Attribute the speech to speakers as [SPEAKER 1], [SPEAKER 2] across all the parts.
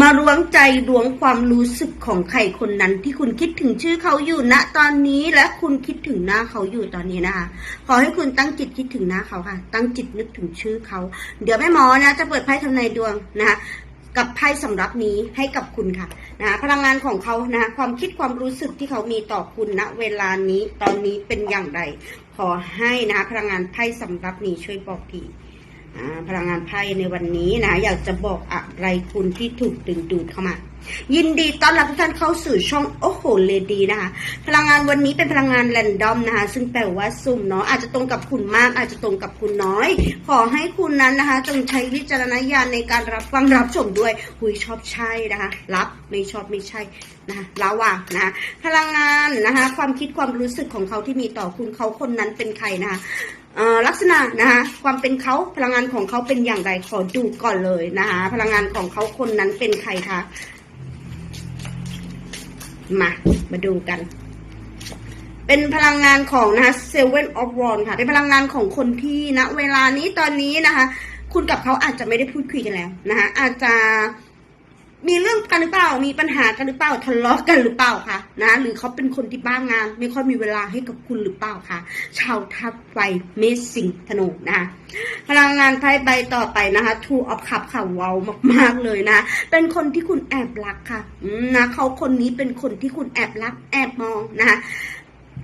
[SPEAKER 1] มาล้วงใจล้วงความรู้สึกของใครคนนั้นที่คุณคิดถึงชื่อเขาอยู่ณตอนนี้และคุณคิดถึงหน้าเขาอยู่ตอนนี้นะคะ ขอให้คุณตั้งจิตคิดถึงหน้าเขาค่ะ ตั้งจิตนึกถึงชื่อเขา เดี๋ยวแม่หมอนะ จะเปิดไพ่ทำนายดวงนะคะกับไพ่สำรับนี้ให้กับคุณค่ะนะพลังงานของเขานะความคิดความรู้สึกที่เขามีต่อคุณณเวลานี้ตอนนี้เป็นอย่างไร ขอให้นะพลังงานไพ่สำรับนี้ช่วยบอกที พลังงานไพ่ในวันนี้นะ อยากจะบอกอะไรคุณที่ถูกดึงดูดเข้ามา ยินดีต้อนรับทุกท่านเข้าสู่ช่องโอ้โหเลดีนะคะ พลังงานวันนี้เป็นพลังงานแรนดอมนะคะ ซึ่งแปลว่าสุ่มเนาะอาจจะตรงกับคุณมาก อาจจะตรงกับคุณน้อย ขอให้คุณนั้นนะคะ จงใช้วิจารณญาณในการรับฟังรับชมด้วยหุยชอบใช่นะคะ รับไม่ชอบไม่ใช่นะคะระวังนะพลังงานนะคะ ความคิดความรู้สึกของเขาที่มีต่อคุณเขาคนนั้นเป็นใครนะคะ ลักษณะนะคะความเป็นเขาพลังงานของเขาเป็นอย่างไรขอดูก่อนเลยนะคะพลังงานของเขาคนนั้นเป็นใครคะมามาดูกัน เป็นพลังงานของนะคะเซเว่นออฟรอนค่ะ เป็นพลังงานของคนที่ณเวลานี้ตอนนี้นะคะ คุณกับเขาอาจจะไม่ได้พูดคุยกันแล้วนะคะอาจจะ มีเรื่องกันหรือเปล่า มีปัญหากันหรือเปล่า ทะเลาะกันหรือเปล่าคะนะ หรือเขาเป็นคนที่บ้างงาน ไม่ค่อยมีเวลาให้กับคุณหรือเปล่าคะชาวทัพไฟเมสซิงธนูนะคะพลังงานไพ่ใบต่อไปนะคะ Two of Cup ค่ะเว้ามากๆเลยนะ เป็นคนที่คุณแอบรักค่ะนะเขาคนนี้เป็นคนที่คุณแอบรักแอบมองนะคะ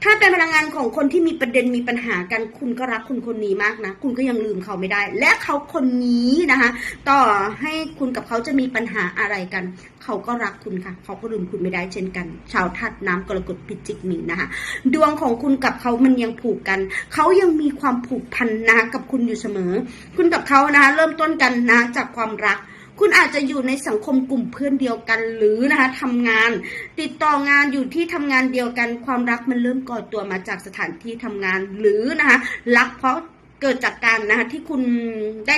[SPEAKER 1] ถ้าเป็นพลังงานของคนที่มีประเด็นมีปัญหากันคุณก็รักคุณคนนี้มากนะ คุณก็ยังลืมเขาไม่ได้ และเขาคนนี้นะคะ ต่อให้คุณกับเขาจะมีปัญหาอะไรกัน เขาก็รักคุณค่ะ เขาก็ลืมคุณไม่ได้เช่นกัน ชาวทัดน้ำกรกฎพิจิกมีนะคะ ดวงของคุณกับเขามันยังผูกกัน เขายังมีความผูกพันนะกับคุณอยู่เสมอ คุณกับเขานะคะเริ่มต้นกันนะจากความรัก คุณอาจจะอยู่ในสังคมกลุ่มเพื่อนเดียวกันหรือนะคะทำงาน ติดต่องานอยู่ที่ทำงานเดียวกันความรักมันเริ่มก่อตัวมาจากสถานที่ทำงานหรือนะคะรักเพราะเกิดจากการนะคะที่คุณได้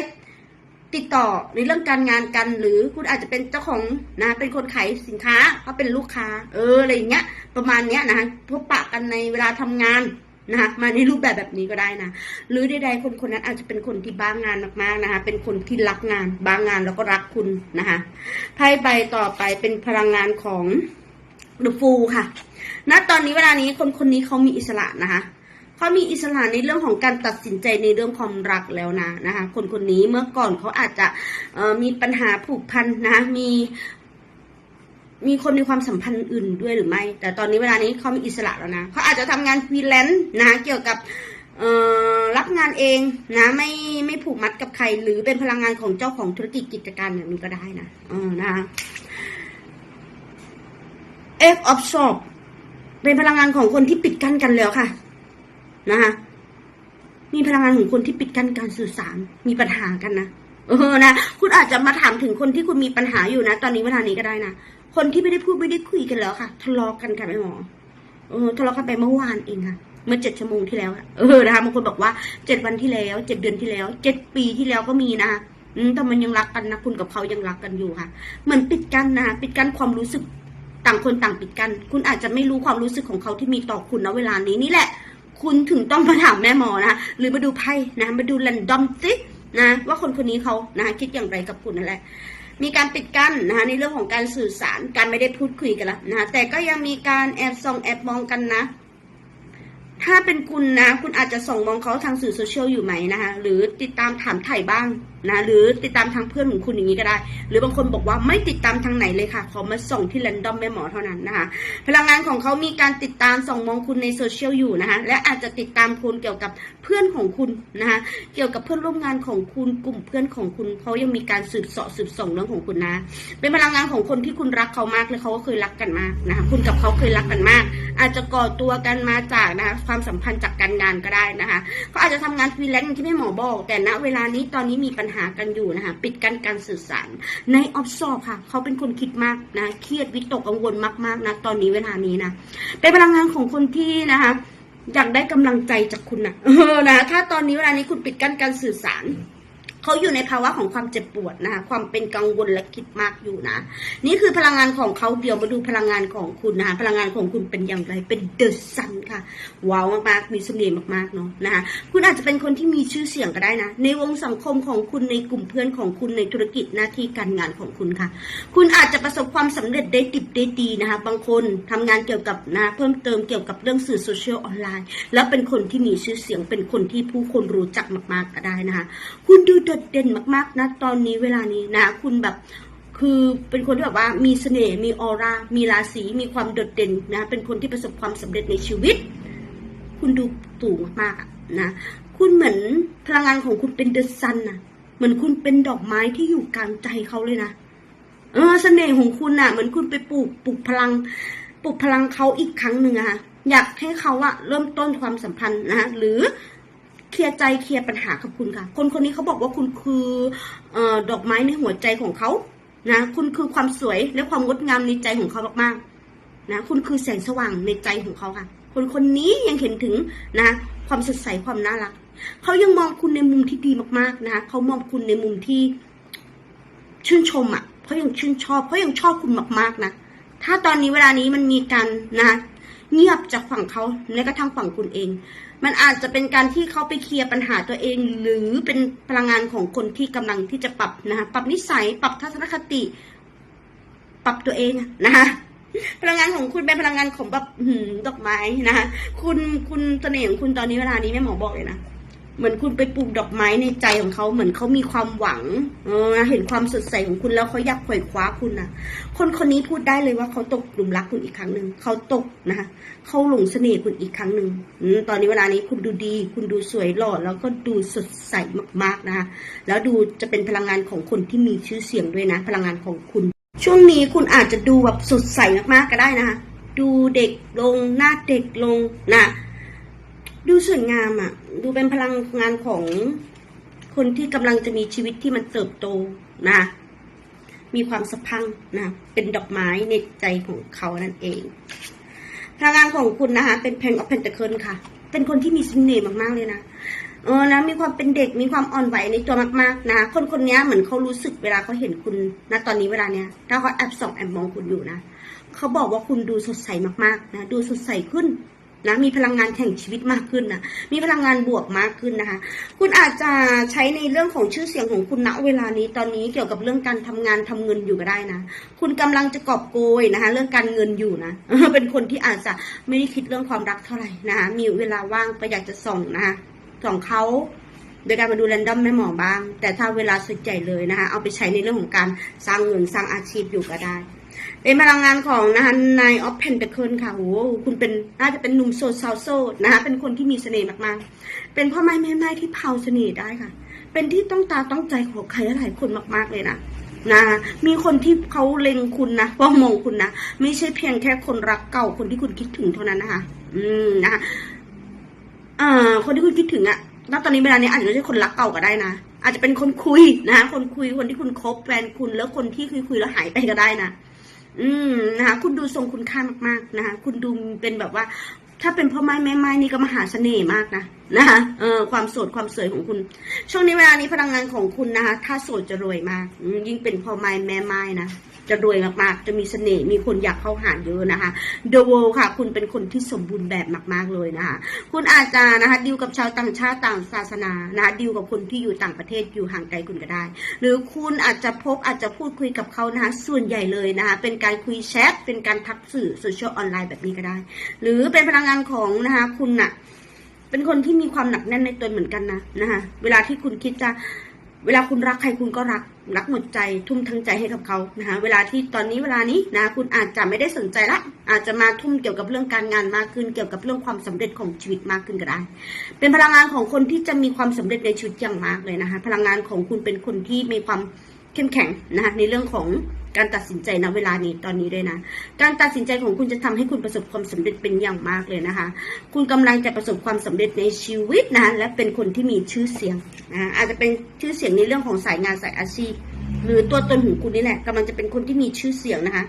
[SPEAKER 1] ติดต่อในเรื่องการงานกัน หรือคุณอาจจะเป็นเจ้าของนะเป็นคนขายสินค้าเขาเป็นลูกค้า เอออะไรอย่างเงี้ยประมาณเนี้ยนะคะพบปะกันในเวลาทำงาน นะคะมาในรูปแบบแบบนี้ก็ได้นะหรือใดๆคนคนนั้นอาจจะเป็นคนที่บ้างงานมากๆนะคะ เป็นคนที่รักงานบ้างงานแล้วก็รักคุณนะคะไพ่ใบต่อไปเป็นพลังงานของเดอะฟูค่ะณตอนนี้เวลานี้คนคนนี้เขามีอิสระนะคะเขามีอิสระในเรื่องของการตัดสินใจในเรื่องความรักแล้วนะนะคะ คนคนนี้เมื่อก่อนเขาอาจจะมีปัญหาผูกพันนะมี มีคนมีความสัมพันธ์อื่นด้วยหรือไม่ แต่ตอนนี้เวลานี้เขามีอิสระแล้วนะเขาอาจจะทำงานฟรีแลนซ์นะเกี่ยวกับรับงานเองนะไม่ไม่ผูกมัดกับใคร หรือเป็นพลังงานของเจ้าของธุรกิจกิจการอย่างนี้ก็ได้นะเออนะคะ F of s o p เป็นพลังงานของคนที่ปิดกั้นกันแล้วค่ะ นะคะมีพลังงานของคนที่ปิดกั้นการสื่อสารมีปัญหากันนะเออนะคุณอาจจะมาถามถึงคนที่คุณมีปัญหาอยู่นะ ตอนนี้เวลานี้ก็ได้นะ คนที่ไม่ได้พูดไม่ได้คุยกันแล้วค่ะ ทะเลาะกันค่ะแม่หมอเออทะเลาะกันไปเมื่อวานเองค่ะ เมื่อเจ็ดชั่วโมงที่แล้วอะเออนะคะบางคนบอกว่าเจ็ดวันที่แล้วเจ็ดเดือนที่แล้วเจ็ดปีที่แล้วก็มีนะคะอืมแต่มันยังรักกันนะคุณกับเขายังรักกันอยู่ค่ะ เหมือนปิดกั้นนะคะปิดกั้นความรู้สึกต่างคนต่างปิดกั้นคุณอาจจะไม่รู้ความรู้สึกของเขาที่มีต่อคุณนะเวลานี้นี่แหละ คุณถึงต้องมาถามแม่หมอนะหรือมาดูไพ่นะมาดูแรนดอมซินะว่าคนคนนี้เขานะคะคิดอย่างไรกับคุณนั่นแหละ มีการปิดกั้นนะคะในเรื่องของการสื่อสารการไม่ได้พูดคุยกันละนะคะแต่ก็ยังมีการแอบส่องแอบมองกันนะ ถ้าเป็นคุณนะ คุณอาจจะส่องมองเขาทางสื่อโซเชียลอยู่ไหมนะคะหรือติดตามถามไถ่บ้าง นะหรือติดตามทางเพื่อนของคุณอย่างนี้ก็ได้ หรือบางคนบอกว่าไม่ติดตามทางไหนเลยค่ะขอมาส่งที่แรนดอมแม่หมอเท่านั้นนะคะพลังงานของเขามีการติดตามส่องมองคุณในโซเชียลอยู่นะคะและอาจจะติดตามคุณเกี่ยวกับเพื่อนของคุณนะคะเกี่ยวกับเพื่อนร่วมงานของคุณกลุ่มเพื่อนของคุณเขายังมีการสืบเสาะสืบส่งเรื่องของคุณนะ เป็นพลังงานของคนที่คุณรักเขามากเลยเขาก็เคยรักกันมากนะคะคุณกับเขาเคยรักกันมาก อาจจะก่อตัวกันมาจากนะคะความสัมพันธ์จากการงานก็ได้นะคะเขาอาจจะทำงานฟรีแลนซ์ที่แม่หมอบอก แต่ณเวลานี้ตอนนี้มีปัญหากันอยู่นะคะปิดกั้นการสื่อสาร ในออฟซอค่ะ เขาเป็นคนคิดมากนะเครียดวิตกกังวลมากๆนะตอนนี้เวลานี้นะเป็นพลังงานของคนที่นะคะอยากได้กำลังใจจากคุณนะเออนะถ้าตอนนี้เวลานี้คุณปิดกั้นการสื่อสาร เขาอยู่ในภาวะของความเจ็บปวดนะคะความเป็นกังวลและคิดมากอยู่นะ นี่คือพลังงานของเขาเดี๋ยวมาดูพลังงานของคุณนะคะพลังงานของคุณเป็นอย่างไรเป็นเดอะซันค่ะว้าวมากๆมีเสน่ห์มากๆเนาะนะคะคุณอาจจะเป็นคนที่มีชื่อเสียงก็ได้นะ ในวงสังคมของคุณในกลุ่มเพื่อนของคุณในธุรกิจหน้าที่การงานของคุณค่ะ คุณอาจจะประสบความสำเร็จได้ดิบได้ดีนะคะ บางคนทำงานเกี่ยวกับนะเพิ่มเติมเกี่ยวกับเรื่องสื่อโซเชียลออนไลน์ แล้วเป็นคนที่มีชื่อเสียงเป็นคนที่ผู้คนรู้จักมากๆก็ได้นะคะคุณดูโดดเด่นมากๆนะตอนนี้เวลานี้นะ คุณแบบคือเป็นคนที่แบบว่ามีเสน่ห์มีออร่ามีราศีมีความโดดเด่นนะ เป็นคนที่ประสบความสำเร็จในชีวิต คุณดูสูงมากๆนะคุณเหมือนพลังงานของคุณเป็นเดอะซันนะเหมือนคุณเป็นดอกไม้ที่อยู่กลางใจเขาเลยนะเออเสน่ห์ของคุณน่ะ เหมือนคุณไปปลูกปลูกพลังปลูกพลังเขาอีกครั้งหนึ่งอะค่ะอยากให้เขาอะเริ่มต้นความสัมพันธ์นะหรือ ลียร์ใจเคลียร์ปัญหากับคุณค่ะ คนคนนี้เขาบอกว่าคุณคืออดอกไม้ในหัวใจของเขานะ คุณคือความสวยและความงดงามในใจของเขามากๆนะ คุณคือแสงสว่างในใจของเขาค่ะ คนคนนี้ยังเห็นถึงนะ ความสดใสความน่ารัก เขายังมองคุณในมุมที่ดีมากๆนะคะเขามองคุณในมุมที่ชื่นชมอะเขายังชื่นชอบเขายังชอบคุณมากๆนะถ้าตอนนี้เวลานี้มันมีการนะ เงียบจากฝั่งเขาและก็ทางฝั่งคุณเอง มันอาจจะเป็นการที่เขาไปเคลียร์ปัญหาตัวเอง หรือเป็นพลังงานของคนที่กำลังที่จะปรับนะคะปรับนิสัย ปรับทัศนคติ ปรับตัวเองนะคะพลังงานของคุณเป็นพลังงานของแบบดอกไม้นะคะคุณคุณเสน่ห์ของคุณตอนนี้เวลานี้แม่หมอบอกเลยนะ เหมือนคุณไปปลูกดอกไม้ในใจของเขาเหมือนเขามีความหวัง เออ เห็นความสดใสของคุณแล้วเขาอยากไขว่คว้าคุณนะคนคนนี้พูดได้เลยว่าเขาตกหลุมรักคุณอีกครั้งหนึ่งเขาตกนะคะเขาหลงเสน่ห์คุณอีกครั้งหนึ่งตอนนี้เวลานี้คุณดูดี คุณดูสวยหล่อแล้วก็ดูสดใสมากๆนะคะแล้วดูจะเป็นพลังงานของคนที่มีชื่อเสียงด้วยนะ พลังงานของคุณ ช่วงนี้คุณอาจจะดูแบบสดใสมากๆก็ได้นะคะดูเด็กลงหน้าเด็กลงนะ ดูสวยงามอะ่ะ ดูเป็นพลังงานของคนที่กำลังจะมีชีวิตที่มันเติบโตนะ มีความสะพังนะ เป็นดอกไม้ในใจของเขานั่นเอง พลังงานของคุณนะคะ เป็นเพนออฟเพนตะเคิลค่ะ เป็นคนที่มีเสน่ห์มากๆเลยนะเออนะมีความเป็นเด็กมีความอ่อนไหวในตัวมากๆนะคนคนนี้เหมือนเขารู้สึกเวลาเขาเห็นคุณนะตอนนี้เวลาเนี้ยถ้าเขาแอบส่องแอบมองคุณอยู่นะเขาบอกว่าคุณดูสดใสมากๆนะดูสดใสขึ้น นะมีพลังงานแห่งชีวิตมากขึ้นนะมีพลังงานบวกมากขึ้นนะคะ คุณอาจจะใช้ในเรื่องของชื่อเสียงของคุณณเวลานี้ตอนนี้เกี่ยวกับเรื่องการทำงานทำเงินอยู่ก็ได้นะ คุณกำลังจะกอบโกยนะคะ เรื่องการเงินอยู่นะเป็นคนที่อาจจะไม่ได้คิดเรื่องความรักเท่าไหร่นะคะมีเวลาว่างก็อยากจะส่องนะคะส่องเขาโดยการมาดูแรนดอมแม่หมอบ้าง แต่ถ้าเวลาสุดใจเลยนะคะ เอาไปใช้ในเรื่องของการสร้างเงินสร้างอาชีพอยู่ก็ได้ เป็นพลังงานของนะคะนายออฟเพนเ c เคิลค่ะโหคุณเป็นน่าจะเป็นหนุ่มโสดสาวโสดนะคะเป็นคนที่มีเสน่ห์มากๆ เป็นพ่อไม้แม่ไม้ที่เผาเสน่ห์ได้ค่ะ เป็นที่ต้องตาต้องใจของใครหลายคนมากๆเลยนะนะมีคนที่เขาเล็งคุณนะว่ามองคุณนะไม่ใช่เพียงแค่คนรักเก่าคนที่คุณคิดถึงเท่านั้นนะคะ อืมนะคะอ่าคนที่คุณคิดถึงอะณตอนนี้เวลานี้อาจจะไม่ใช่คนรักเก่าก็ได้นะอาจจะเป็นคนคุยนะคนคุยคนที่คุณคบแฟนคุณแล้วคนที่คุยคุยๆแล้วหายไปก็ได้นะ อืมนะคะคุณดูทรงคุณค่ามากๆนะคะคุณดูเป็นแบบว่า ถ้าเป็นพ่อไม้แม่ไม้นี่ก็มหาเสน่ห์มากนะนะคะเออความโสดความสวยของคุณ ช่วงนี้เวลานี้พลังงานของคุณนะคะถ้าโสดจะรวยมากยิ่งเป็นพ่อไม้แม่ไม้นะ จะรวยมากๆ จะมีเสน่ห์มีคนอยากเข้าหาเยอะนะคะ The World ค่ะ คุณเป็นคนที่สมบูรณ์แบบมาก ๆเลยนะคะ คุณอาจจะนะคะดิวกับชาวต่างชาติต่างศาสนานะคะดิวกับคนที่อยู่ต่างประเทศอยู่ห่างไกลคุณก็ได้ หรือคุณอาจจะพบอาจจะพูดคุยกับเขานะคะส่วนใหญ่เลยนะคะเป็นการคุยแชทเป็นการทักสื่อโซเชียลออนไลน์แบบนี้ก็ได้ หรือเป็นพลังงานของนะคะคุณน่ะเป็นคนที่มีความหนักแน่นในตัวเหมือนกันนะนะคะเวลาที่คุณคิดจะ เวลาคุณรักใครคุณก็รักรักหมดใจทุ่มทั้งใจให้กับเขานะคะเวลาที่ตอนนี้เวลานี้นะคุณอาจจะไม่ได้สนใจละ อาจจะมาทุ่มเกี่ยวกับเรื่องการงานมากขึ้น เกี่ยวกับเรื่องความสำเร็จของชีวิตมากขึ้นก็ได้ เป็นพลังงานของคนที่จะมีความสำเร็จในชีวิตอย่างมากเลยนะคะพลังงานของคุณเป็นคนที่มีความ เข้มแข็งนะคะในเรื่องของการตัดสินใจณเวลานี้ตอนนี้ด้วยนะ การตัดสินใจของคุณจะทำให้คุณประสบความสำเร็จเป็นอย่างมากเลยนะคะ คุณกำลังจะประสบความสำเร็จในชีวิตนะและเป็นคนที่มีชื่อเสียงนะอาจจะเป็นชื่อเสียงในเรื่องของสายงานสายอาชีพ หรือตัวตนของคุณนี่แหละกำลังจะเป็นคนที่มีชื่อเสียงนะคะ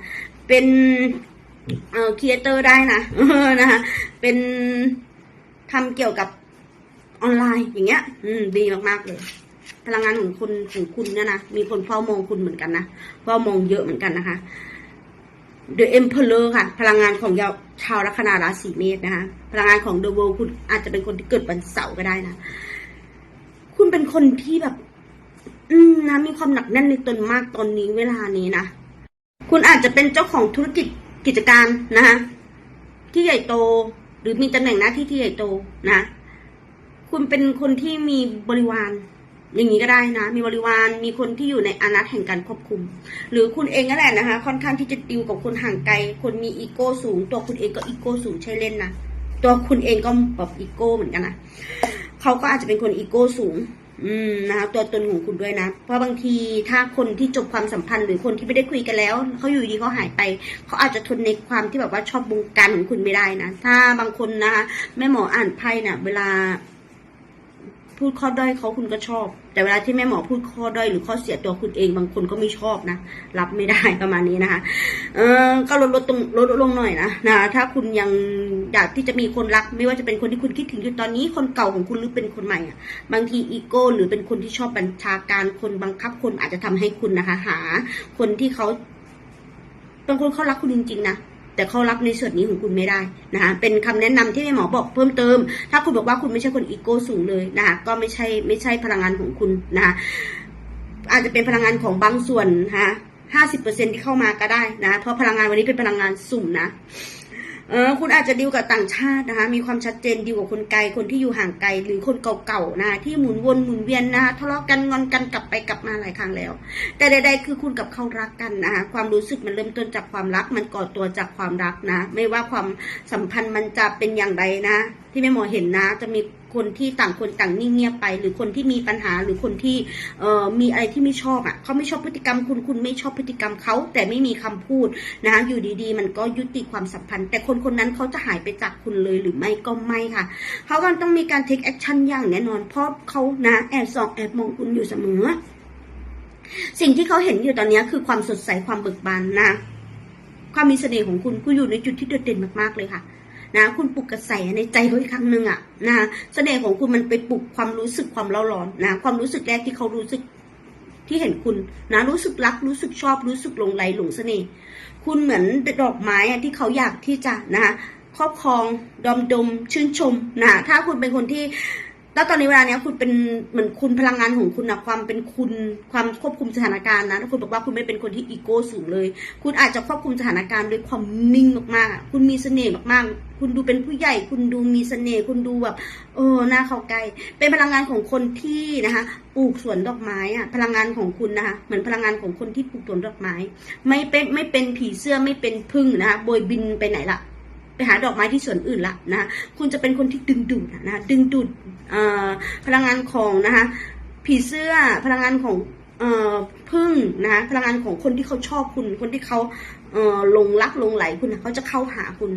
[SPEAKER 1] เป็นเอ่อครีเอเตอร์ได้นะนะคะเป็นทำเกี่ยวกับออนไลน์อย่างเงี้ย อืมดีมากๆเลย พลังงานของคนของคุณเนี่ยนะมีคนเฝ้ามองคุณเหมือนกันนะเฝ้ามองเยอะเหมือนกันนะคะ The Emperor ค่ะ พลังงานของชาวลัคนาราศีเมษนะคะ พลังงานของ The World คุณอาจจะเป็นคนที่เกิดวันเสาร์ก็ได้นะ คุณเป็นคนที่แบบ อืมนะมีความหนักแน่นในตนมากตอนนี้เวลานี้นะ คุณอาจจะเป็นเจ้าของธุรกิจกิจการนะคะที่ใหญ่โต หรือมีตำแหน่งหน้าที่ที่ใหญ่โตนะ คุณเป็นคนที่มีบริวาร อย่างนี้ก็ได้นะ มีบริวาร มีคนที่อยู่ในอานัตแห่งการควบคุม หรือคุณเองก็แหละนะคะ ค่อนข้างที่จะติวกับคนห่างไกล คนมีอีโก้สูง ตัวคุณเองก็อีโก้สูงใช่เล่นนะ ตัวคุณเองก็แบบอีโก้เหมือนกันนะเขาก็อาจจะเป็นคนอีโก้สูง อืมนะคะ ตัวตนของคุณด้วยนะ เพราะบางทีถ้าคนที่จบความสัมพันธ์หรือคนที่ไม่ได้คุยกันแล้ว เขาอยู่ดีเขาหายไป เขาอาจจะทนในความที่แบบว่าชอบบงการของคุณไม่ได้นะ ถ้าบางคนนะคะแม่หมออ่านไพ่น่ะ เวลา พูดข้อด้อยเขาคุณก็ชอบ แต่เวลาที่แม่หมอพูดข้อด้อยหรือข้อเสียตัวคุณเองบางคนก็ไม่ชอบนะ รับไม่ได้ประมาณนี้นะคะ เออก็ลดลดตรงลดลงหน่อยนะนะถ้าคุณยังอยากที่จะมีคนรัก ไม่ว่าจะเป็นคนที่คุณคิดถึงอยู่ตอนนี้คนเก่าของคุณหรือเป็นคนใหม่อะบางทีอีโก้หรือเป็นคนที่ชอบบัญชาการคนบังคับคนอาจจะทำให้คุณนะคะ หา คนที่เขาบางคนเขารักคุณจริงๆนะ แต่เขารับในส่วนนี้ของคุณไม่ได้นะคะเป็นคำแนะนำที่หมอบอกเพิ่มเติม ถ้าคุณบอกว่าคุณไม่ใช่คนอีโก้สูงเลยนะคะก็ไม่ใช่ไม่ใช่พลังงานของคุณนะคะอาจจะเป็นพลังงานของบางส่วนนะคะห้าสิบเปอร์เซ็นที่เข้ามาก็ได้นะ เพราะพลังงานวันนี้เป็นพลังงานสุ่มนะ เออคุณอาจจะดีลกับต่างชาตินะคะ มีความชัดเจนดีลกับคนไกล คนที่อยู่ห่างไกล หรือคนเก่าๆนะ ที่หมุนวนหมุนเวียนนะคะทะเลาะกันงอนกันกลับไปกลับมาหลายครั้งแล้ว แต่ใดๆคือคุณกับเขารักกันนะคะความรู้สึกมันเริ่มต้นจากความรัก มันก่อตัวจากความรักนะ ไม่ว่าความสัมพันธ์มันจะเป็นอย่างไรนะ ที่แม่หมอเห็นนะ จะมี คนที่ต่างคนต่างนิ่งเงียบไป หรือคนที่มีปัญหาหรือคนที่เอ่อมีอะไรที่ไม่ชอบอะเขาไม่ชอบพฤติกรรมคุณคุณไม่ชอบพฤติกรรมเขาแต่ไม่มีคำพูดนะคะอยู่ดีๆ มันก็ยุติความสัมพันธ์ แต่คนคนนั้นเขาจะหายไปจากคุณเลยหรือไม่ก็ไม่ค่ะเขาก็ต้องมีการ take action อย่างแน่นอนเพราะเขานะแอบส่องแอบมองคุณอยู่เสมอ สิ่งที่เขาเห็นอยู่ตอนนี้คือความสดใสความเบิกบานนะความมีเสน่ห์ของคุณคุณอยู่ในจุดที่โดดเด่นมากๆเลยค่ะ นะคุณปลุกกระแสในใจเขาอีกครั้งหนึ่งอะนะเสน่ห์ของคุณมันไปปลุกความรู้สึกความเล่าร้อนนะความรู้สึกแรกที่เขารู้สึกที่เห็นคุณนะรู้สึกรักรู้สึกชอบรู้สึกหลงไหลหลงเสน่ห์คุณเหมือนดอกไม้อะที่เขาอยากที่จะนะคะครอบครองดอมดมชื่นชมนะถ้าคุณเป็นคนที่ แล้วตอนนี้เวลาเนี้ยคุณเป็นเหมือนคุณพลังงานของคุณนะความเป็นคุณความควบคุมสถานการณ์นะถ้าคุณบอกว่าคุณไม่เป็นคนที่อีโก้สูงเลย คุณอาจจะควบคุมสถานการณ์ด้วยความนิ่งมากๆ คุณมีเสน่ห์มากๆ คุณดูเป็นผู้ใหญ่ คุณดูมีเสน่ห์คุณดูแบบเออหน้าเขาใกล้เป็นพลังงานของคนที่นะคะปลูกสวนดอกไม้อะพลังงานของคุณนะคะเหมือนพลังงานของคนที่ปลูกสวนดอกไม้ ไม่เป็นไม่เป็นผีเสื้อไม่เป็นพึ่งนะคะโบยบินไปไหนละ ไปหาดอกไม้ที่สวนอื่นละนะคุณจะเป็นคนที่ดึงดูดอะนะดึงดูดพลังงานของนะคะผีเสื้อพลังงานของอพึ่งนะะพลังงานของคนที่เขาชอบคุณ คนที่เขาหลงรักหลงไหลคุณเขาจะเข้าหาคุณ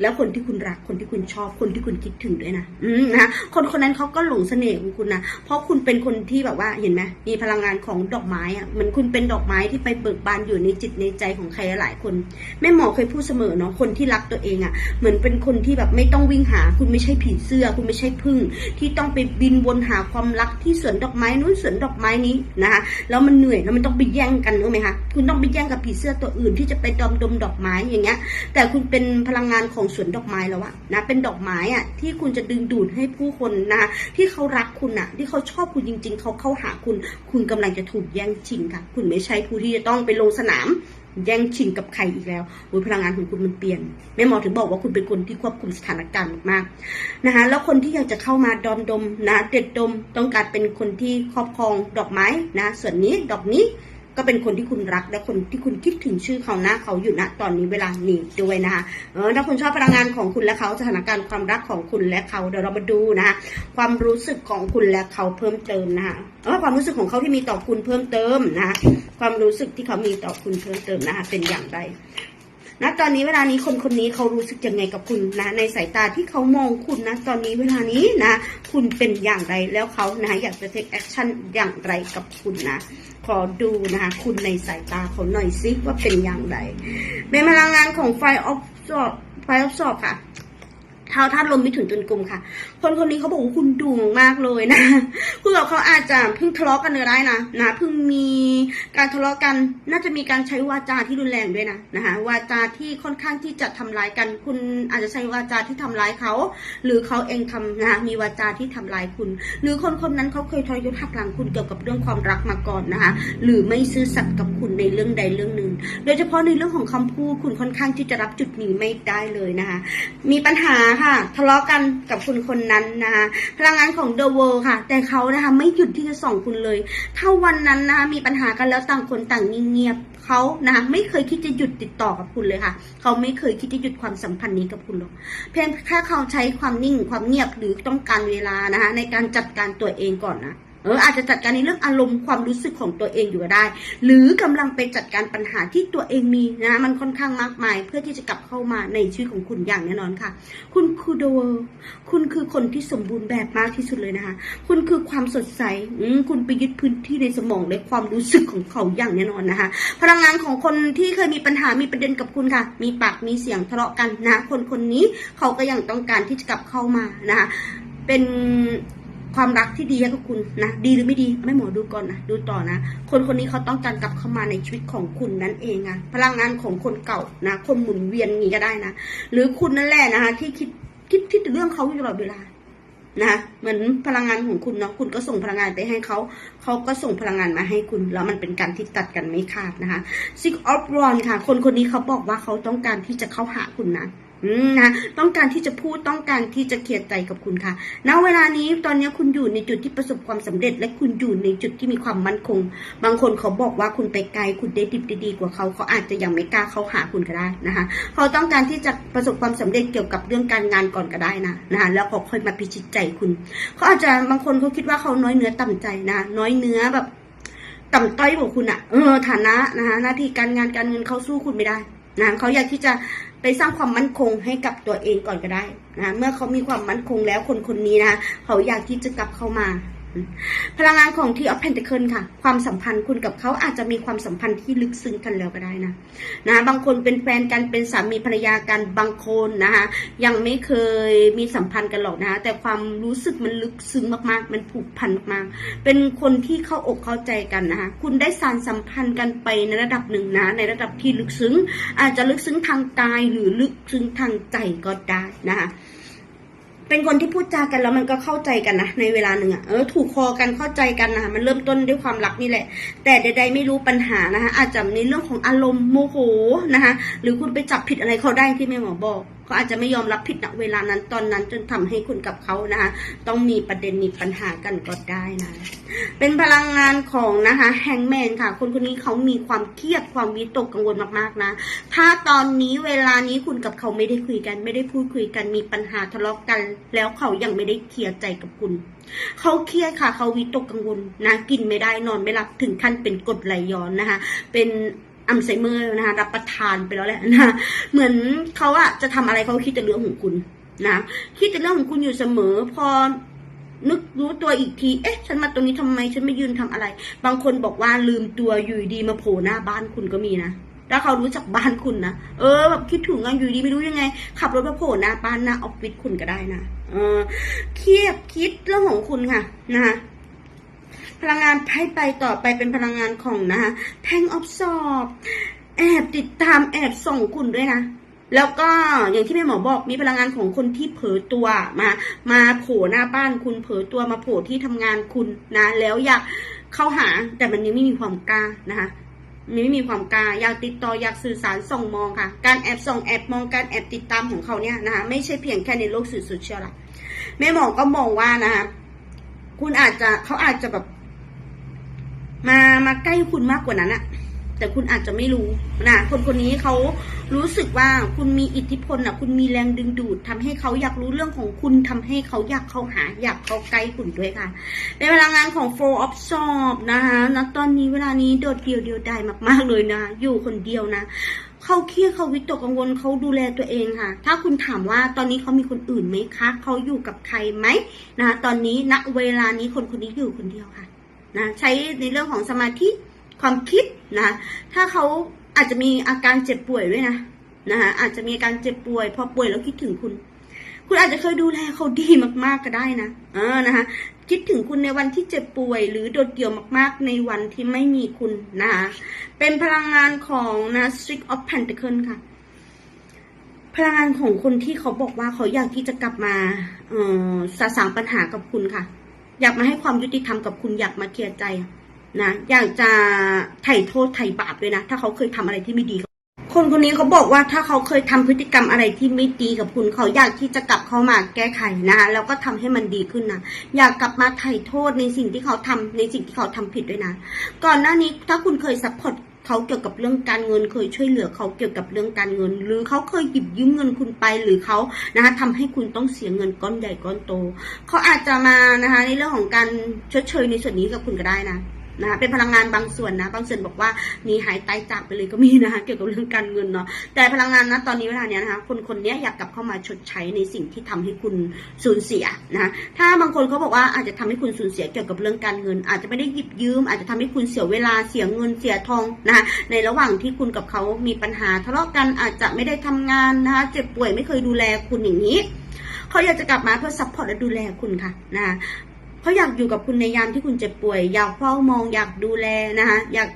[SPEAKER 1] แล้วคนที่คุณรักคนที่คุณชอบคนที่คุณคิดถึงด้วยนะอืมนะคนคนนั้นเขาก็หลงเสน่ห์ของคุณนะเพราะคุณเป็นคนที่แบบว่าเห็นไหมมีพลังงานของดอกไม้อะเหมือนคุณเป็นดอกไม้ที่ไปเบิกบานอยู่ในจิตในใจของใครหลายคนแม่หมอเคยพูดเสมอเนาะคนที่รักตัวเองอะ่ะ เหมือนเป็นคนที่แบบไม่ต้องวิ่งหา คุณไม่ใช่ผีเสื้อ คุณไม่ใช่พึ่ง ที่ต้องไปบินวนหาความรักที่สวนดอกไม้นู้นสวนดอกไม้นี้นะคะแล้วมันเหนื่อยแล้วมันต้องไปแย่งกันรู้ไหมคะคุณต้องไปแย่งกับผีเสื้อตัวอื่นที่จะไปดมดมดอกไม้อย่างเงี้ย แต่คุณเป็นพลังงานของสวนดอกไม้แล้วอะนะเป็นดอกไม้อะที่คุณจะดึงดูดให้ผู้คนนะที่เขารักคุณอะที่เขาชอบคุณจริง ๆ เขาเข้าหาคุณ คุณกำลังจะถูกแย่งชิงค่ะ คุณไม่ใช่ผู้ที่จะต้องไปลงสนามแย่งชิงกับใครอีกแล้วโอ้ยพลังงานของคุณมันเปลี่ยน แม่หมอถึงบอกว่าคุณเป็นคนที่ควบคุมสถานการณ์มากๆนะคะ แล้วคนที่อยากจะเข้ามาดอมดมนะ เด็ดดม ต้องการเป็นคนที่ครอบครองดอกไม้นะ ส่วนนี้ดอกนี้ ก็เป็นคนที่คุณรักและคนที่คุณคิดถึงชื่อเขาหน้าเขาอยู่ณตอนนี้เวลานี้ด้วยนะคะเออถ้าคุณชอบพลังงานของคุณและเขาสถานการณ์ความรักของคุณและเขาเดี๋ยวเรามาดูนะคะความรู้สึกของคุณและเขาเพิ่มเติมนะคะเออความรู้สึกของเขาที่มีต่อคุณเพิ่มเติมนะคะความรู้สึกที่เขามีต่อคุณเพิ่มเติมนะคะเป็นอย่างไร นะตอนนี้เวลานี้คนคนนี้เขารู้สึกยังไงกับคุณนะ ในสายตาที่เขามองคุณนะตอนนี้เวลานี้นะ คุณเป็นอย่างไรแล้วเขานะอยากจะ take action อย่างไรกับคุณนะ ขอดูนะคะคุณในสายตาเขาหน่อยซิว่าเป็นอย่างไรเป็นพลังงานของไฟออฟสอบไฟออฟสอบค่ะเท้าท่านลมมิถุนตุนกลุ่มค่ะคนคนนี้เขาบอกว่าคุณดุมากเลยนะ คุณกับเขาอาจจะเพิ่งทะเลาะกันเลยได้นะนะเพิ่งมีการทะเลาะกัน น่าจะมีการใช้วาจาที่รุนแรงด้วยนะนะคะวาจาที่ค่อนข้างที่จะทำร้ายกัน คุณอาจจะใช้วาจาที่ทำร้ายเขา หรือเขาเองทำนะมีวาจาที่ทำร้ายคุณ หรือคนคนนั้นเขาเคยทรยศหักหลังคุณเกี่ยวกับเรื่องความรักมาก่อนนะคะหรือไม่ซื่อสัตย์กับคุณในเรื่องใดเรื่องหนึ่ง โดยเฉพาะในเรื่องของคำพูดคุณค่อนข้างที่จะรับจุดนี้ไม่ได้เลยนะคะมีปัญหาค่ะทะเลาะกันกับคนคนนั้นนะคะพลังงานของเดอะเวิลด์ค่ะ แต่เขานะคะไม่หยุดที่จะส่องคุณเลย ถ้าวันนั้นนะคะมีปัญหากันแล้วต่างคนต่างเงียบเขานะคะไม่เคยคิดจะหยุดติดต่อกับคุณเลยค่ะ เขาไม่เคยคิดจะหยุดความสัมพันธ์นี้กับคุณหรอกเพียงแค่เขาใช้ความนิ่งความเงียบหรือต้องการเวลานะคะในการจัดการตัวเองก่อนนะ เอออาจจะจัดการในเรื่องอารมณ์ความรู้สึกของตัวเองอยู่ก็ได้ หรือกำลังไปจัดการปัญหาที่ตัวเองมีนะ มันค่อนข้างมากมาย เพื่อที่จะกลับเข้ามาในชีวิตของคุณอย่างแน่นอนค่ะ คุณคือเดวคุณคือคนที่สมบูรณ์แบบมากที่สุดเลยนะคะ คุณคือความสดใสอืคุณไปยึดพื้นที่ในสมองและความรู้สึกของเขาอย่างแน่นอนนะคะ พลังงานของคนที่เคยมีปัญหามีประเด็นกับคุณค่ะ มีปากมีเสียงทะเลาะกันนะ คนคนนี้เขาก็ยังต้องการที่จะกลับเข้ามานะคะเป็น ความรักที่ดีให้กับคุณนะ ดีหรือไม่ดีไม่หมอดูก่อนนะดูต่อนะ คนคนนี้เขาต้องการกลับเข้ามาในชีวิตของคุณนั่นเองอะพลังงานของคนเก่านะ คนหมุนเวียนนี้ก็ได้นะ หรือคุณนั่นแหละนะคะที่คิดคิดคิดเรื่องเขาอยู่ตลอดเวลานะเหมือนพลังงานของคุณเนาะคุณก็ส่งพลังงานไปให้เขาเขาก็ส่งพลังงานมาให้คุณแล้วมันเป็นการที่ตัดกันไม่ขาดนะคะ Six of w a n d ค่ะ คนคนนี้เขาบอกว่าเขาต้องการที่จะเข้าหาคุณนะ นะต้องการที่จะพูดต้องการที่จะเคลียร์ใจกับคุณค่ะ ณ เวลานี้ตอนนี้คุณอยู่ในจุดที่ประสบความสำเร็จ และคุณอยู่ในจุดที่มีความมั่นคง บางคนเขาบอกว่าคุณไปไกล คุณได้ดิบดีกว่าเขา เขาอาจจะยังไม่กล้าเข้าหาคุณก็ได้นะคะ เขาต้องการที่จะประสบความสำเร็จเกี่ยวกับเรื่องการงานก่อนก็ได้นะนะคะแล้วเขาค่อยมาพิชิตใจคุณ เขาอาจจะบางคนเขาคิดว่าเขาน้อยเนื้อต่ำใจนะ น้อยเนื้อแบบ ต่ำต้อยกว่าคุณอะเออฐานะนะคะหน้าที่การงานการเงินเขาสู้คุณไม่ได้นะเขาอยากที่จะ ไปสร้างความมั่นคงให้กับตัวเองก่อนก็ได้นะเมื่อเขามีความมั่นคงแล้วคนคนนี้นะเขาอยากที่จะกลับเข้ามา พลังงานของที่ออฟเพนเทเคิลค่ะ ความสัมพันธ์คุณกับเขาอาจจะมีความสัมพันธ์ที่ลึกซึ้งกันแล้วก็ได้นะนะบางคนเป็นแฟนกันเป็นสามีภรรยากันบางคนนะคะยังไม่เคยมีสัมพันธ์กันหรอกนะคะแต่ความรู้สึกมันลึกซึ้งมากๆ มันผูกพันมากๆเป็นคนที่เข้าอกเข้าใจกันนะคะคุณได้สานสัมพันธ์กันไปในระดับหนึ่งนะ ในระดับที่ลึกซึ้ง อาจจะลึกซึ้งทางกายหรือลึกซึ้งทางใจก็ได้นะคะ เป็นคนที่พูดจากันแล้วมันก็เข้าใจกันนะในเวลาหนึ่งอะเออถูกคอกันเข้าใจกันนะคะมันเริ่มต้นด้วยความรักนี่แหละ แต่ใด ๆ ไม่รู้ปัญหานะคะอาจจะในเรื่องของอารมณ์โมโหนะคะหรือคุณไปจับผิดอะไรเขาได้ที่แม่หมอบอก เขาอาจจะไม่ยอมรับผิดณเวลานั้นตอนนั้นจนทำให้คุณกับเขานะคะต้องมีประเด็นมีปัญหากันก็ได้นะ เป็นพลังงานของนะคะแฮงแมนค่ะ คนคนนี้เขามีความเครียดความวิตกกังวลมากๆนะ ถ้าตอนนี้เวลานี้คุณกับเขาไม่ได้คุยกัน ไม่ได้พูดคุยกันมีปัญหาทะเลาะกัน แล้วเขายังไม่ได้เคลียร์ใจกับคุณเขาเครียดค่ะ เขาวิตกกังวลนะกินไม่ได้นอนไม่หลับถึงขั้นเป็นกดไหลย้อนนะคะ เป็น อัลไซเมอร์นะคะรับประทานไปแล้วแหละนะเหมือนเขาอะจะทำอะไรเขาคิดแต่เรื่องของคุณนะคิดแต่เรื่องของคุณอยู่เสมอ พอนึกรู้ตัวอีกที เอ๊ะ ฉันมาตรงนี้ทำไม ฉันไม่ยืนทำอะไร บางคนบอกว่าลืมตัวอยู่ดีมาโผล่หน้าบ้านคุณก็มีนะถ้าเขารู้จักบ้านคุณนะ เออแบบคิดถึงอะอยู่ดีไม่รู้ยังไง ขับรถมาโผล่หน้าบ้านหน้าออฟฟิศคุณก็ได้นะ เออเครียดคิดเรื่องของคุณค่ะนะคะ พลังงานให้ไปต่อไปเป็นพลังงานของนะคะแทงออฟสอบแอบติดตามแอบส่งคุณด้วยนะ แล้วก็อย่างที่แม่หมอบอกมีพลังงานของคนที่เผลอตัวมา มาโผล่หน้าบ้านคุณเผลอตัวมาโผล่ที่ทำงานคุณนะ แล้วอยากเข้าหาแต่มันยังไม่มีความกล้านะคะมไม่มีความกล้าอยากติดต่ออยากสื่อสารส่งมองค่ะ การแอบส่งแอบมองการแอบติดตามของเขาเนี่ยนะคะไม่ใช่เพียงแค่ในโลกสื่อโซเชียลละแม่หมอก็มองว่านะคะคุณอาจจะเขาอาจจะแบบ มามาใกล้คุณมากกว่านั้นอะแต่คุณอาจจะไม่รู้นะคนคนนี้เขารู้สึกว่าคุณมีอิทธิพลอะคุณมีแรงดึงดูดทำให้เขาอยากรู้เรื่องของคุณทำให้เขาอยากเข้าหา อยากเข้าใกล้คุณด้วยค่ะ ในพลังงานของ Four of Swords นะคะณตอนนี้เวลานี้โดดเดี่ยวเดียวดายมากๆเลยนะ อยู่คนเดียวนะเขาเครียดเขาวิตกกังวลเขาดูแลตัวเองค่ะ ถ้าคุณถามว่าตอนนี้เขามีคนอื่นไหมคะเขาอยู่กับใครไหมนะคะตอนนี้ณเวลานี้คนคนนี้อยู่คนเดียวค่ะ นะใช้ในเรื่องของสมาธิความคิดนะถ้าเขาอาจจะมีอาการเจ็บป่วยด้วยนะนะคะอาจจะมีอาการเจ็บป่วย พอป่วยแล้วคิดถึงคุณ คุณอาจจะเคยดูแลเขาดีมากๆก็ได้นะเออนะคะคิดถึงคุณในวันที่เจ็บป่วย หรือโดดเดี่ยวมากๆ ในวันที่ไม่มีคุณนะคะเป็นพลังงานของนะ Six of Pentacles ค่ะ พลังงานของคนที่เขาบอกว่าเขาอยากที่จะกลับมาเออสะสางปัญหากับคุณค่ะ อยากมาให้ความยุติธรรมกับคุณอยากมาเคลียร์ใจนะอยากจะไถ่โทษไถ่บาปด้วยนะ ถ้าเขาเคยทำอะไรที่ไม่ดี คนคนนี้เขาบอกว่าถ้าเขาเคยทำพฤติกรรมอะไรที่ไม่ดีกับคุณเขาอยากที่จะกลับเข้ามาแก้ไขนะแล้วก็ทำให้มันดีขึ้นนะอยากกลับมาไถ่โทษในสิ่งที่เขาทำในสิ่งที่เขาทำผิดด้วยนะ ก่อนหน้านี้ถ้าคุณเคยซัพพอร์ต เขาเกี่ยวกับเรื่องการเงิน เคยช่วยเหลือเขาเกี่ยวกับเรื่องการเงิน หรือเขาเคยหยิบยืมเงินคุณไปหรือเขานะคะทำให้คุณต้องเสียเงินก้อนใหญ่ก้อนโต เขาอาจจะมานะคะในเรื่องของการชดเชยในส่วนนี้กับคุณก็ได้นะ นะคะเป็นพลังงานบางส่วนนะ บางส่วนบอกว่าหนีหายตายจากไปเลยก็มีนะคะเกี่ยวกับเรื่องการเงินเนาะแต่พลังงานนะตอนนี้เวลาเนี้ยนะคะคนคนนี้อยากกลับเข้ามาชดใช้ในสิ่งที่ทำให้คุณสูญเสียนะะถ้าบางคนเขาบอกว่าอาจจะทำให้คุณสูญเสียเกี่ยวกับเรื่องการเงิน อาจจะไม่ได้หยิบยืม อาจจะทำให้คุณเสียเวลาเสียเงินเสียทองนะคะในระหว่างที่คุณกับเขามีปัญหาทะเลาะกันอาจจะไม่ได้ทำงานนะคะเจ็บป่วยไม่เคยดูแลคุณอย่างนี้เขาอยากจะกลับมาเพื่อซัพพอร์ตและดูแลคุณค่ะนะคะ เขาอยากอยู่กับคุณในยามที่คุณเจ็บป่วย อยากเฝ้ามอง อยากดูแลนะคะ อยาก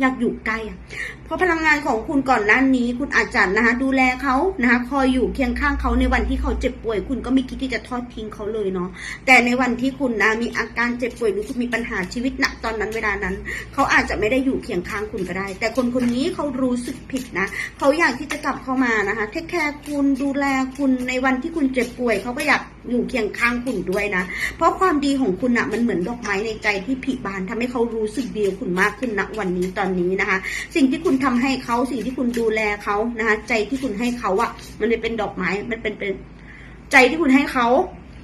[SPEAKER 1] อยากอยู่ใกล้อะเพราะพลังงานของคุณก่อนหน้านี้ คุณอาจจะนะคะดูแลเขานะคะคอยอยู่เคียงข้างเขาในวันที่เขาเจ็บป่วย คุณก็ไม่คิดที่จะทอดทิ้งเขาเลยเนาะแต่ในวันที่คุณนะมีอาการเจ็บป่วยหรือคุณมีปัญหาชีวิตหนักตอนนั้นเวลานั้น เขาอาจจะไม่ได้อยู่เคียงข้างคุณก็ได้ แต่คนคนนี้เขารู้สึกผิดนะเขาอยากที่จะกลับเข้ามานะคะเทคแคร์คุณดูแลคุณในวันที่คุณเจ็บป่วยเขาก็อยากอยู่เคียงข้างคุณด้วยนะ เพราะความดีของคุณอะมันเหมือนดอกไม้ในใจที่ผลิบานทำให้เขารู้สึกดีกับคุณมากขึ้นณวันนี้ตอนนี้นะคะ สิ่งที่คุณทำให้เขาสิ่งที่คุณดูแลเขานะคะใจที่คุณให้เขาอะมันเลยเป็นดอกไม้มันเป็นเป็น ใจที่คุณให้เขา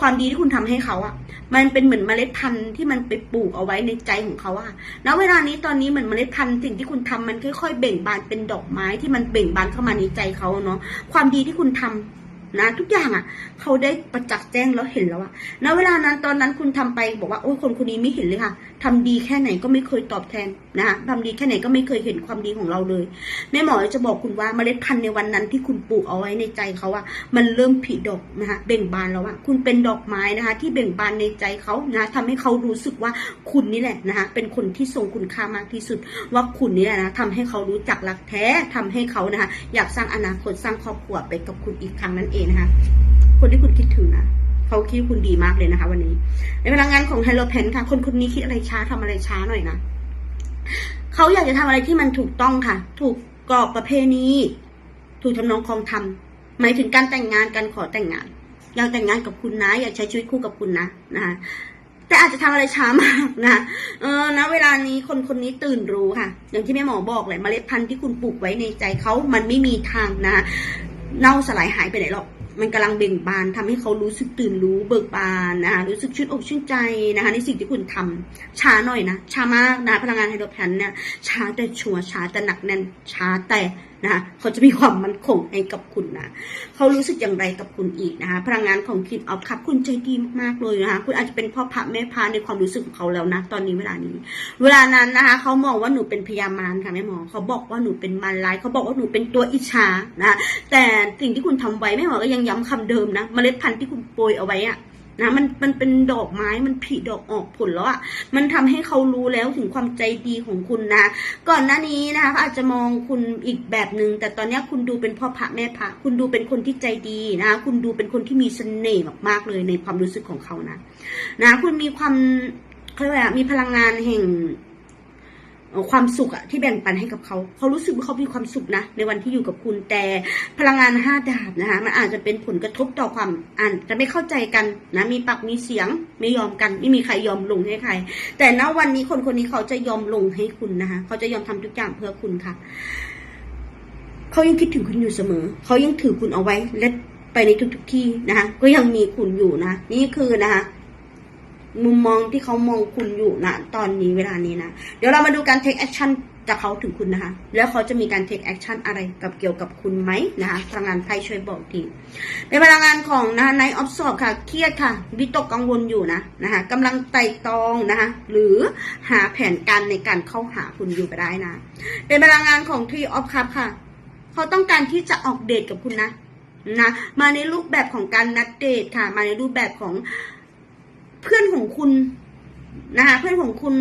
[SPEAKER 1] ความดีที่คุณทำให้เขาอะมันเป็นเหมือนเมล็ดพันธุ์ที่มันไปปลูกเอาไว้ในใจของเขาอะณเวลานี้ตอนนี้เหมือนเมล็ดพันธุ์สิ่งที่คุณทำมันค่อยๆเบ่งบานเป็นดอกไม้ที่มันเบ่งบานเข้ามาในใจเขาเนาะความดีที่คุณทำ นะทุกอย่างอะ่ะ เขาได้ประจักษ์แจ้งแล้วเห็นแล้วอะณเวลานั้นตอนนั้นคุณทำไปบอกว่าโอ้คนคนนี้ไม่เห็นเลยค่ะทำดีแค่ไหนก็ไม่เคยตอบแทนนะคะทำดีแค่ไหนก็ไม่เคยเห็นความดีของเราเลยแม่หมอจะบอกคุณว่าเมล็ดพันธุ์ในวันนั้นที่คุณปลูกเอาไว้ในใจเขาอะมันเริ่มผลิดอกนะคะเบ่งบานแล้วอะคุณเป็นดอกไม้นะคะ ที่เบ่งบานในใจเขานะทำให้เขารู้สึกว่าคุณนี่แหละนะคะเป็นคนที่ทรงคุณค่ามากที่สุด ว่าคุณนี่แหละนะทำให้เขารู้จักรักแท้ทำให้เขานะคะอยากสร้างอนาคตสร้างครอบครัวไปกับคุณอีกครั้งนั่นเองนะคะ คนที่คุณคิดถึงนะเขาคิดคุณดีมากเลยนะคะ วันนี้ ในพลังงานของไฮโลเพนค่ะ คนคนนี้คิดอะไรช้าทำอะไรช้าหน่อยนะเขาอยากจะทำอะไรที่มันถูกต้องค่ะ ถูกกรอบประเพณี ถูกทำนองคลองธรรมหมายถึงการแต่งงานการขอแต่งงาน อยากแต่งงานกับคุณนะ อยากใช้ชีวิตคู่กับคุณนะนะคะแต่อาจจะทำอะไรช้ามากนะ เออนะเวลานี้คนคนนี้ตื่นรู้ค่ะ อย่างที่แม่หมอบอกเลยเมล็ดพันธุ์ที่คุณปลูกไว้ในใจเขามันไม่มีทางนะ เน่าสลายหายไปไหนหรอก มันกำลังเบ่งบานทำให้เขารู้สึกตื่นรู้เบิกบานนะคะรู้สึกชื่นอกชื่นใจนะคะในสิ่งที่คุณทำช้าหน่อยนะช้ามากนะพลังงานไฮโดรแพนเนี่ยช้าแต่ชัวร์ช้าแต่หนักแน่นช้าแต่ นะคะเขาจะมีความมั่นคงให้กับคุณนะเขารู้สึกอย่างไรกับคุณอีกนะคะพลังงานของคินออฟครับคุณใจดีมากๆเลยนะคะคุณอาจจะเป็นพ่อพระแม่พาในความรู้สึกของเขาแล้วนะตอนนี้เวลานี้ เวลานั้นนะคะเขามองว่าหนูเป็นพยามารค่ะแม่หมอเขาบอกว่าหนูเป็นมารร้ายเขาบอกว่าหนูเป็นตัวอิจฉานะแต่สิ่งที่คุณทำไว้แม่หมอก็ยังย้ำคำเดิมนะเมล็ดพันธุ์ที่คุณโปรยเอาไว้อะ นะมันมันเป็นดอกไม้มันผลิดอกออกผลแล้วอะมันทำให้เขารู้แล้วถึงความใจดีของคุณนะ ก่อนหน้านี้นะคะอาจจะมองคุณอีกแบบหนึ่งแต่ตอนนี้คุณดูเป็นพ่อพระแม่พระคุณดูเป็นคนที่ใจดีนะคะคุณดูเป็นคนที่มีเสน่ห์มากๆเลยในความรู้สึกของเขานะ นะ คุณมีความเขาเรียกว่าอะไรมีพลังงานแห่ง ความสุขอะที่แบ่งปันให้กับเขาเขารู้สึกว่าเขามีความสุขนะ ในวันที่อยู่กับคุณแต่พลังงานห้าดาบนะคะมันอาจจะเป็นผลกระทบต่อความอ่านจะไม่เข้าใจกันนะมีปากมีเสียงไม่ยอมกัน ไม่มีใครยอมลงให้ใคร แต่ณวันนี้คนคนนี้เขาจะยอมลงให้คุณนะคะเขาจะยอมทำทุกอย่างเพื่อคุณค่ะเขายังคิดถึงคุณอยู่เสมอ เขายังถือคุณเอาไว้และไปในทุกๆที่นะคะก็ยังมีคุณอยู่นะ นี่คือนะคะ มุมมองที่เขามองคุณอยู่นะตอนนี้เวลานี้นะ เดี๋ยวเรามาดูการ take action จากเขาถึงคุณนะคะ แล้วเขาจะมีการ take action อะไรกับเกี่ยวกับคุณไหมนะคะพลังงานไพ่ช่วยบอกทีเป็นพลังงานของนะคะ night of swords ค่ะ เครียดค่ะ วิตกกังวลอยู่นะนะคะกำลังไต่ตองนะคะ หรือหาแผนการในการเข้าหาคุณอยู่ก็ได้นะ เป็นพลังงานของ tree of Cup ค่ะ เขาต้องการที่จะออกเดทกับคุณนะนะ มาในรูปแบบของการนัดเดทค่ะ มาในรูปแบบของ เพื่อนของคุณนะคะเพื่อนของคุณ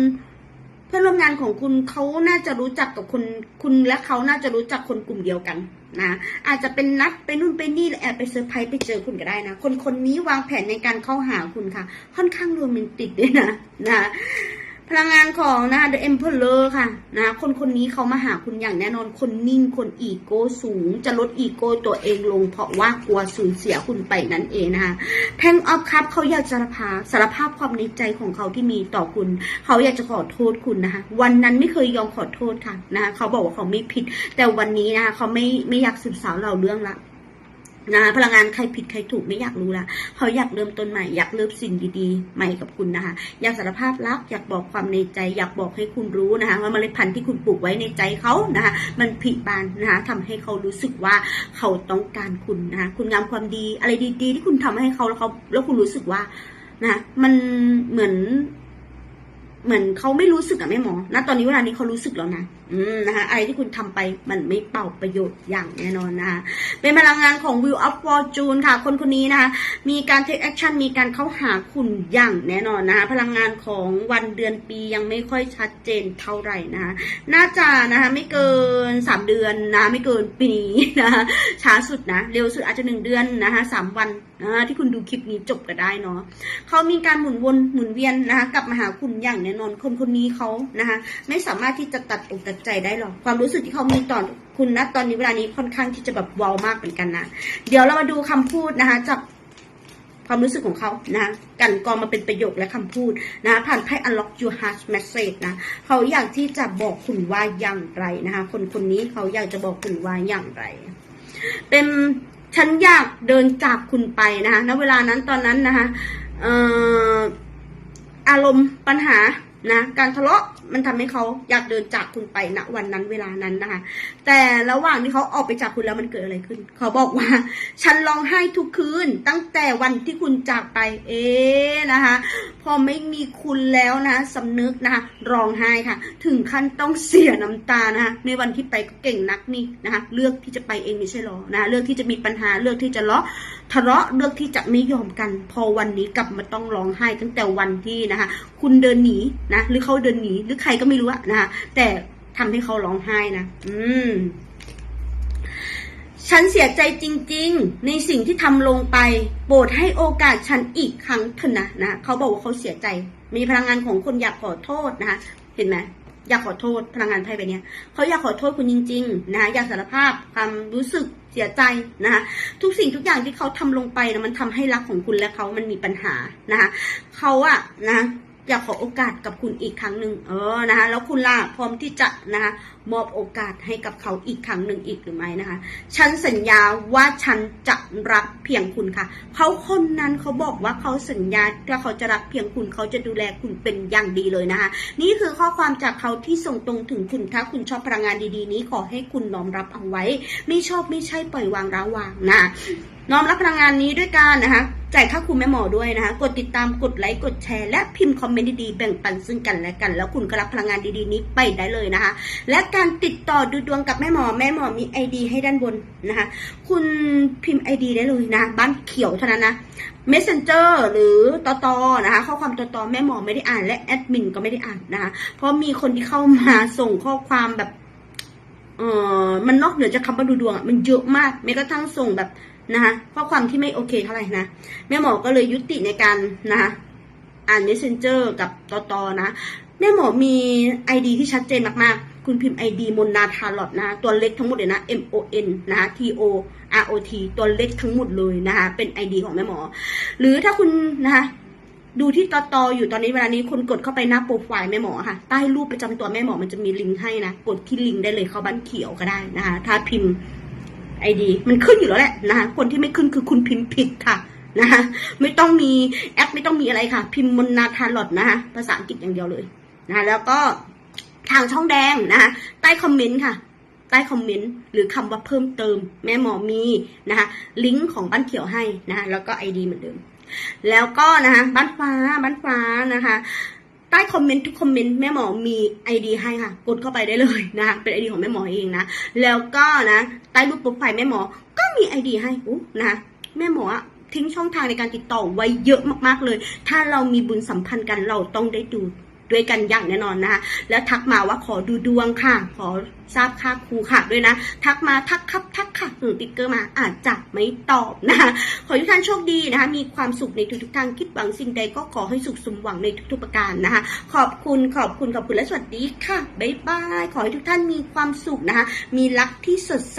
[SPEAKER 1] เพื่อนร่วมงานของคุณเขาน่าจะรู้จักกับคุณคุณและเขาน่าจะรู้จักคนกลุ่มเดียวกันนะ อาจจะเป็นนัดไปนู่นไปนี่แล้วแอบไปเซอร์ไพรส์ไปเจอคุณก็ได้นะ คนคนนี้วางแผนในการเข้าหาคุณค่ะ ค่อนข้างโรแมนติกด้วยนะนะ พลังงานของนะคะ The Emperor ค่ะนะคนคนนี้เขามาหาคุณอย่างแน่นอนคนนิ่งคนอีโก้สูง จะลดอีโก้ตัวเองลง เพราะว่ากลัวสูญเสียคุณไปนั่นเองนะคะแทงออฟครับเขาอยากสารภาพสารภาพความในใจของเขาที่มีต่อคุณ เขาอยากจะขอโทษคุณนะคะ วันนั้นไม่เคยยอมขอโทษค่ะนะคะเขาบอกว่าเขาไม่ผิด แต่วันนี้นะคะเขาไม่ไม่อยากสืบสาวเราเรื่องละ นะพลังงานใครผิดใครถูกไม่อยากรู้ละเขาอยากเริ่มต้นใหม่อยากเริ่มสิ่งดีๆใหม่กับคุณนะคะ อยากสารภาพรักอยากบอกความในใจ อยากบอกให้คุณรู้นะคะว่าเมล็ดพันธุ์ที่คุณปลูกไว้ในใจเขานะคะมันผลิบานนะคะทำให้เขารู้สึกว่าเขาต้องการคุณนะคะคุณงามความดีอะไรดี ๆ ที่คุณทำให้เขาแล้วเขาแล้วคุณรู้สึกว่านะะมันเหมือน เหมือนเขาไม่รู้สึกอะแม่หมอณตอนนี้เวลานี้เขารู้สึกแล้วนะ นะคะอะไรที่คุณทำไปมันไม่เป่าประโยชน์อย่างแน่นอนนะคะเป็นพลังงานของ Wheel of Fortune ค่ะ คนคนนี้นะคะมีการ take action มีการเข้าหาคุณอย่างแน่นอนนะคะพลังงานของวันเดือนปียังไม่ค่อยชัดเจนเท่าไหร่นะคะน่าจะนะคะไม่เกินสามเดือนนะไม่เกินปีนี้นะคะช้าสุดนะเร็วสุดอาจจะหนึ่งเดือนนะคะสามวันนะคะที่คุณดูคลิปนี้จบก็ได้เนาะเขามีการหมุนวนหมุนเวียนนะคะกลับมาหาคุณอย่างแน่นอน คนคนนี้เขานะคะไม่สามารถที่จะตัดอกตัดใจได้หรอกความรู้สึกที่เขามีต่อคุณนะตอนนี้เวลานี้ค่อนข้างที่จะแบบวาวมากเหมือนกันนะเดี๋ยวเรามาดูคำพูดนะคะจากความรู้สึกของเขานะกันกรองมาเป็นประโยคและคำพูดนะผ่านไพ่ unlock your heart message นะเขาอยากที่จะบอกคุณว่าอย่างไรนะคะคนคนนี้เขาอยากจะบอกคุณว่าอย่างไร เป็นฉันอยากเดินจากคุณไปนะคะณเวลานั้นตอนนั้นนะคะอารมณ์ปัญหา นะการทะเลาะมันทำให้เขาอยากเดินจากคุณไปณวันนั้นเวลานั้นนะคะ แต่ระหว่างที่เขาออกไปจากคุณแล้วมันเกิดอะไรขึ้น เขาบอกว่า ฉันร้องไห้ทุกคืน ตั้งแต่วันที่คุณจากไป เอ๊นะคะ พอไม่มีคุณแล้วนะสำนึกนะคะร้องไห้ค่ะ ถึงขั้นต้องเสียน้ำตานะคะในวันที่ไปก็เก่งนักนี่นะคะเลือกที่จะไปเองไม่ใช่หรอนะคะเลือกที่จะมีปัญหาเลือกที่จะเลาะทะเลาะเลือกที่จะไม่ยอมกัน พอวันนี้กลับมาต้องร้องไห้ตั้งแต่วันที่นะคะ คุณเดินหนีนะหรือเขาเดินหนีหรือใครก็ไม่รู้อะนะคะแต่ทำให้เขาร้องไห้นะอืมฉันเสียใจจริง ๆ ในสิ่งที่ทำลงไป โปรดให้โอกาสฉันอีกครั้งเถอะนะนะเขาบอกว่าเขาเสียใจ มีพลังงานของคนอยากขอโทษนะคะเห็นไหมอยากขอโทษพลังงานไพ่ใบเนี้ยเขาอยากขอโทษคุณจริง ๆนะคะอยากสารภาพความรู้สึกเสียใจนะคะทุกสิ่งทุกอย่างที่เขาทำลงไปนะมันทำให้รักของคุณและเขามันมีปัญหานะคะเขาอะนะ อยากขอโอกาสกับคุณอีกครั้งหนึ่งเออนะคะแล้วคุณล่ะพร้อมที่จะนะคะมอบโอกาสให้กับเขาอีกครั้งหนึ่งอีกหรือไม่นะคะ ฉันสัญญาว่าฉันจะรักเพียงคุณค่ะ เขาคนนั้นเขาบอกว่าเขาสัญญาถ้าเขาจะรักเพียงคุณเขาจะดูแลคุณเป็นอย่างดีเลยนะคะ นี่คือข้อความจากเขาที่ส่งตรงถึงคุณถ้าคุณชอบพลังงานดีๆ นี้ขอให้คุณน้อมรับเอาไว้ ไม่ชอบไม่ใช่ปล่อยวางระวางนะ น้อมรับพลังงานนี้ด้วยการนะคะจ่ายค่าคุณแม่หมอด้วยนะคะ กดติดตาม กดไลค์ กดแชร์ และพิมพ์คอมเมนต์ดีๆ แบ่งปันซึ่งกันและกัน แล้วคุณก็รับพลังงานดีๆนี้ไปได้เลยนะคะ และการติดต่อดูดวงกับแม่หมอ แม่หมอมีไอดีให้ด้านบนนะคะ คุณพิมพ์ไอดีได้เลยนะ บ้านเขียวเท่านั้นนะ messenger หรือตอตอนะคะ ข้อความตอตอแม่หมอไม่ได้อ่านและแอดมินก็ไม่ได้อ่านนะคะ เพราะมีคนที่เข้ามาส่งข้อความแบบ เออมันนอกเหนือจากคำว่าดูดวงอะมันเยอะมากแม้กระทั่งส่งแบบ นะคะข้อความที่ไม่โอเคเท่าไหร่นะแม่หมอก็เลยยุติในการนะคะอ่าน messenger กับตอตอนะ แม่หมอมี ID ที่ชัดเจนมากๆ คุณพิมพ์ ID มนนาทาร์ลอตนะ ตัวเล็กทั้งหมดเลยนะ M O N นะคะ T O R O T ตัวเล็กทั้งหมดเลยนะคะ เป็น ID ของแม่หมอ หรือถ้าคุณนะคะดูที่ตอตออยู่ตอนนี้เวลานี้คุณกดเข้าไปหน้าโปรไฟล์แม่หมอค่ะ ใต้รูปประจำตัวแม่หมอมันจะมีลิงก์ให้นะ กดที่ลิงก์ได้เลยเข้าบ้านเขียวก็ได้นะคะ ถ้าพิมพ์ ไอดีมันขึ้นอยู่แล้วแหละนะคะคนที่ไม่ขึ้นคือคุณพิมพ์ผิดค่ะนะคะไม่ต้องมีแอปไม่ต้องมีอะไรค่ะ พิมพ์มนนาทาลอตนะคะภาษาอังกฤษอย่างเดียวเลยนะะแล้วก็ทางช่องแดงนะคะใต้คอมเมนต์ค่ะใต้คอมเมนต์หรือคำว่าเพิ่มเติม แม่หมอมีนะคะลิงก์ของบ้านเขียวให้นะคะแล้วก็ไอดีเหมือนเดิม แล้วก็นะคะบ้านฟ้าบ้านฟ้านะคะ ใต้คอมเมนต์ทุกคอมเมนต์แม่หมอมีไอดีให้ค่ะ กดเข้าไปได้เลยนะคะเป็นไอดีของแม่หมอเองนะ แล้วก็นะ ใต้รูปโปรไฟล์แม่หมอก็มีไอดีให้อุ๊นะคะแม่หมอทิ้งช่องทางในการติดต่อไว้เยอะมากๆเลย ถ้าเรามีบุญสัมพันธ์กันเราต้องได้ดู ด้วยกันอย่างแน่นอนนะคะแล้วทักมาว่าขอดูดวงค่ะ ขอทราบค่าครูค่ะด้วยนะ ทักมาทักครับทักค่ะส่งติ๊กเกอร์มาอาจจะไม่ตอบนะคะขอให้ทุกท่านโชคดีนะคะ มีความสุขในทุกๆทางคิดหวังสิ่งใดก็ขอให้สุขสมหวังในทุกๆประการนะคะ ขอบคุณขอบคุณขอบคุณและสวัสดีค่ะบ๊ายบายขอให้ทุกท่านมีความสุขนะคะ มีรักที่สดใส